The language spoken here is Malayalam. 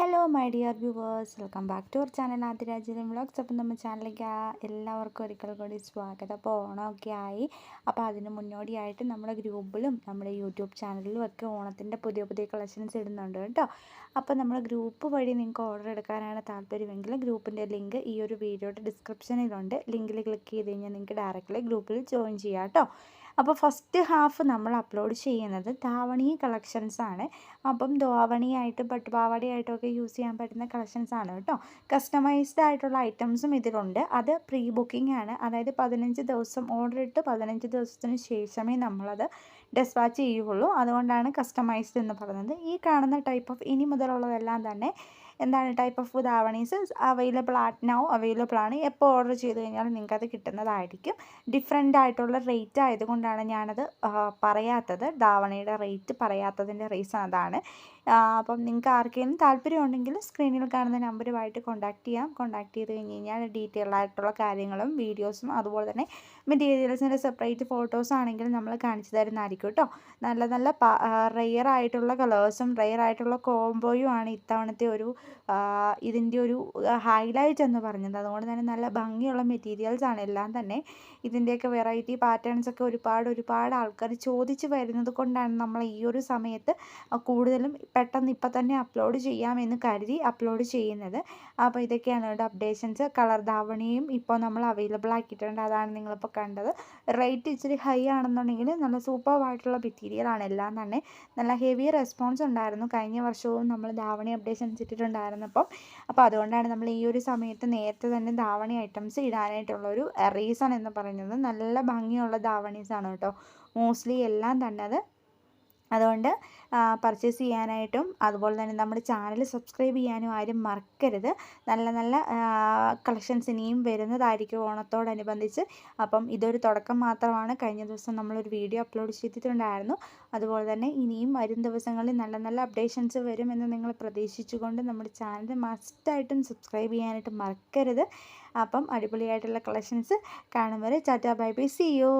Hello my dear viewers welcome back to our channel ആദിരാജലും vlogs അപ്പം നമ്മുടെ ചാനലിലേക്ക് എല്ലാവർക്കും ഒരിക്കൽ കൂടി സ്വാഗതം. അപ്പോൾ ഓണമൊക്കെ ആയി. അപ്പോൾ അതിന് മുന്നോടിയായിട്ട് നമ്മുടെ ഗ്രൂപ്പിലും നമ്മുടെ യൂട്യൂബ് ചാനലിലും ഒക്കെ ഓണത്തിന്റെ പുതിയ പുതിയ കളക്ഷൻസ് ഇടുന്നുണ്ട് കേട്ടോ. അപ്പോൾ നമ്മുടെ ഗ്രൂപ്പ് വഴി നിങ്ങൾക്ക് ഓർഡർ എടുക്കാനാണ് താല്പര്യമെങ്കിൽ ഗ്രൂപ്പിന്റെ ലിങ്ക് ഈ ഒരു വീഡിയോയുടെ ഡിസ്ക്രിപ്ഷനിലുണ്ട് ലിങ്കിൽ ക്ലിക്ക് ചെയ്ത് കഴിഞ്ഞാൽ നിങ്ങൾക്ക് ഡയറക്റ്റ്ലി ഗ്രൂപ്പിൽ ജോയിൻ ചെയ്യാം കേട്ടോ. അപ്പോൾ ഫസ്റ്റ് ഹാഫ് നമ്മൾ അപ്ലോഡ് ചെയ്യുന്നത് ധാവണി കളക്ഷൻസ് ആണ്. അപ്പം ധാവണിയായിട്ട് പട്ടുപാവാടയായിട്ടും ഒക്കെ യൂസ് ചെയ്യാൻ പറ്റുന്ന കളക്ഷൻസ് ആണ് കേട്ടോ. കസ്റ്റമൈസ്ഡ് ആയിട്ടുള്ള ഐറ്റംസും ഇതിലുണ്ട്. അത് പ്രീ ബുക്കിംഗ് ആണ്. അതായത് പതിനഞ്ച് ദിവസം ഓർഡർ ഇട്ട് പതിനഞ്ച് ദിവസത്തിന് ശേഷമേ നമ്മളത് ഡെസ്പാച്ച് ചെയ്യുകയുള്ളൂ. അതുകൊണ്ടാണ് കസ്റ്റമൈസ്ഡ് എന്ന് പറയുന്നത്. ഈ കാണുന്ന ടൈപ്പ് ഓഫ് ഇനി മുതലുള്ളതെല്ലാം തന്നെ എന്താണ് type of davanis available at now available ആണ്. എപ്പോൾ ഓർഡർ ചെയ്ത് കഴിഞ്ഞാലും നിങ്ങൾക്ക് അത് കിട്ടുന്നതായിരിക്കും. ഡിഫറെന്റ് ആയിട്ടുള്ള റേറ്റ് ആയതുകൊണ്ടാണ് ഞാനത് പറയാത്തത്. ധാവണയുടെ റേറ്റ് പറയാത്തതിന്റെ റീസൺ അതാണ്. അപ്പം നിങ്ങൾക്ക് ആർക്കെങ്കിലും താല്പര്യം ഉണ്ടെങ്കിൽ സ്ക്രീനിൽ കാണുന്ന നമ്പറുമായിട്ട് കോൺടാക്ട് ചെയ്യാം. കോൺടാക്ട് ചെയ്ത് കഴിഞ്ഞ് കഴിഞ്ഞാൽ ഡീറ്റെയിൽ ആയിട്ടുള്ള കാര്യങ്ങളും വീഡിയോസും അതുപോലെ തന്നെ മെറ്റീരിയൽസിന്റെ സെപ്പറേറ്റ് ഫോട്ടോസ് ആണെങ്കിലും നമ്മൾ കാണിച്ചു തരുന്നതായിരിക്കും കേട്ടോ നല്ല നല്ല റെയർ ആയിട്ടുള്ള കളേഴ്സും റെയർ ആയിട്ടുള്ള കോംബോയും ആണ് ഇത്തവണത്തെ ഒരു ഇതിന്റെ ഒരു ഹൈലൈറ്റ് എന്ന് പറഞ്ഞത്. അതുകൊണ്ട് തന്നെ നല്ല ഭംഗിയുള്ള മെറ്റീരിയൽസ് ആണ്. എല്ലാം തന്നെ ഇതിന്റെയൊക്കെ വെറൈറ്റി പാറ്റേൺസ് ഒക്കെ ഒരുപാട് ഒരുപാട് ആൾക്കാർ ചോദിച്ച് വരുന്നത് കൊണ്ടാണ് നമ്മൾ ഈ ഒരു സമയത്ത് കൂടുതലും പെട്ടെന്ന് ഇപ്പം തന്നെ അപ്ലോഡ് ചെയ്യാമെന്ന് കരുതി അപ്ലോഡ് ചെയ്യുന്നത്. അപ്പോൾ ഇതൊക്കെയാണ് ഇവിടെ അപ്ഡേഷൻസ് കളർ ധാവണിയും ഇപ്പോൾ നമ്മൾ അവൈലബിൾ ആക്കിയിട്ടുണ്ട്. അതാണ് നിങ്ങളിപ്പോൾ കണ്ടത്. റേറ്റ് ഇച്ചിരി ഹൈ ആണെന്നുണ്ടെങ്കിൽ നല്ല സൂപ്പറായിട്ടുള്ള മെറ്റീരിയലാണ് എല്ലാം തന്നെ നല്ല ഹെവി റെസ്പോൺസ് ഉണ്ടായിരുന്നു. കഴിഞ്ഞ വർഷവും നമ്മൾ ധാവണി അപ്ഡേഷൻസ് ഇട്ടിട്ടുണ്ടായിരുന്നപ്പം അപ്പോൾ അതുകൊണ്ടാണ് നമ്മൾ ഈ ഒരു സമയത്ത് നേരത്തെ തന്നെ ധാവണി ഐറ്റംസ് ഇടാനായിട്ടുള്ളൊരു റീസൺ എന്ന് പറയുന്നത് നല്ല ഭംഗിയുള്ള ധാവണീസാണ് കേട്ടോ. മോസ്റ്റ്ലി എല്ലാം തന്നെ അത് അതുകൊണ്ട് പർച്ചേസ് ചെയ്യാനായിട്ടും അതുപോലെ തന്നെ നമ്മുടെ ചാനൽ സബ്സ്ക്രൈബ് ചെയ്യാനും ആരും മറക്കരുത്. നല്ല നല്ല കളക്ഷൻസ് ഇനിയും വരുന്നതായിരിക്കും ഓണത്തോടനുബന്ധിച്ച്. അപ്പം ഇതൊരു തുടക്കം മാത്രമാണ്. കഴിഞ്ഞ ദിവസം നമ്മളൊരു വീഡിയോ അപ്ലോഡ് ചെയ്തിട്ടുണ്ടായിരുന്നു. അതുപോലെ തന്നെ ഇനിയും വരും ദിവസങ്ങളിൽ നല്ല നല്ല അപ്ഡേഷൻസ് വരുമെന്ന് നിങ്ങൾ പ്രതീക്ഷിച്ചുകൊണ്ട് നമ്മുടെ ചാനൽ മസ്റ്റായിട്ടും സബ്സ്ക്രൈബ് ചെയ്യാനായിട്ട് മറക്കരുത്. അപ്പം അടിപൊളിയായിട്ടുള്ള കളക്ഷൻസ് കാണും വരെ. Tata bye bye see you